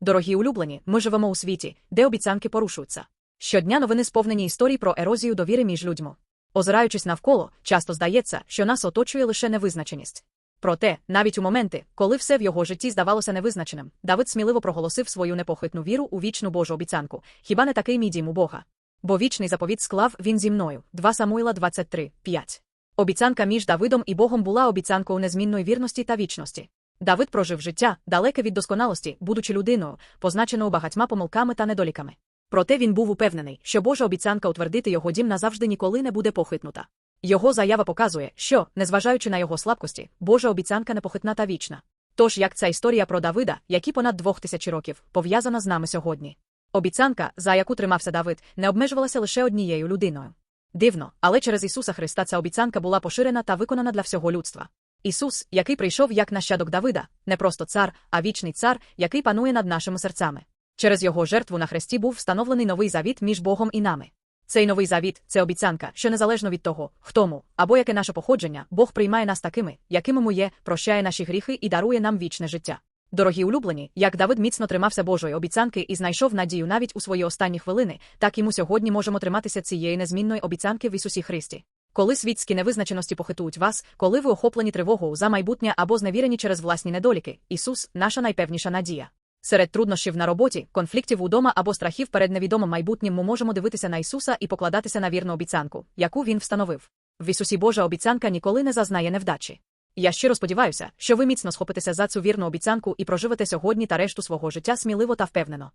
Дорогі улюблені, ми живемо у світі, де обіцянки порушуються. Щодня новини сповнені історій про ерозію довіри між людьми. Озираючись навколо, часто здається, що нас оточує лише невизначеність. Проте, навіть у моменти, коли все в його житті здавалося невизначеним, Давид сміливо проголосив свою непохитну віру у вічну Божу обіцянку. Хіба не такий мій дім у Бога? Бо вічний заповіт склав він зі мною. 2 Самуїла 23, 5. Обіцянка між Давидом і Богом була обіцянкою незмінної вірності та вічності. Давид прожив життя, далеке від досконалості, будучи людиною, позначеною багатьма помилками та недоліками. Проте він був упевнений, що Божа обіцянка утвердити його дім назавжди ніколи не буде похитнута. Його заява показує, що, незважаючи на його слабкості, Божа обіцянка непохитна та вічна. Тож як ця історія про Давида, який понад двох тисяч років, пов'язана з нами сьогодні. Обіцянка, за яку тримався Давид, не обмежувалася лише однією людиною. Дивно, але через Ісуса Христа ця обіцянка була поширена та виконана для всього людства. Ісус, який прийшов як нащадок Давида, не просто цар, а вічний цар, який панує над нашими серцями. Через його жертву на хресті був встановлений новий завіт між Богом і нами. Цей новий завіт це обіцянка, що незалежно від того, хто ми, або яке наше походження, Бог приймає нас такими, якими ми є, прощає наші гріхи і дарує нам вічне життя. Дорогі улюблені, як Давид міцно тримався Божої обіцянки і знайшов надію навіть у свої останні хвилини, так і ми сьогодні можемо триматися цієї незмінної обіцянки в Ісусі Христі. Коли світські невизначеності похитують вас, коли ви охоплені тривогою за майбутнє або зневірені через власні недоліки, Ісус наша найпевніша надія. Серед труднощів на роботі, конфліктів удома або страхів перед невідомим майбутнім ми можемо дивитися на Ісуса і покладатися на вірну обіцянку, яку Він встановив. В Ісусі Божа обіцянка ніколи не зазнає невдачі. Я щиро сподіваюся, що ви міцно схопитеся за цю вірну обіцянку і проживете сьогодні та решту свого життя сміливо та впевнено.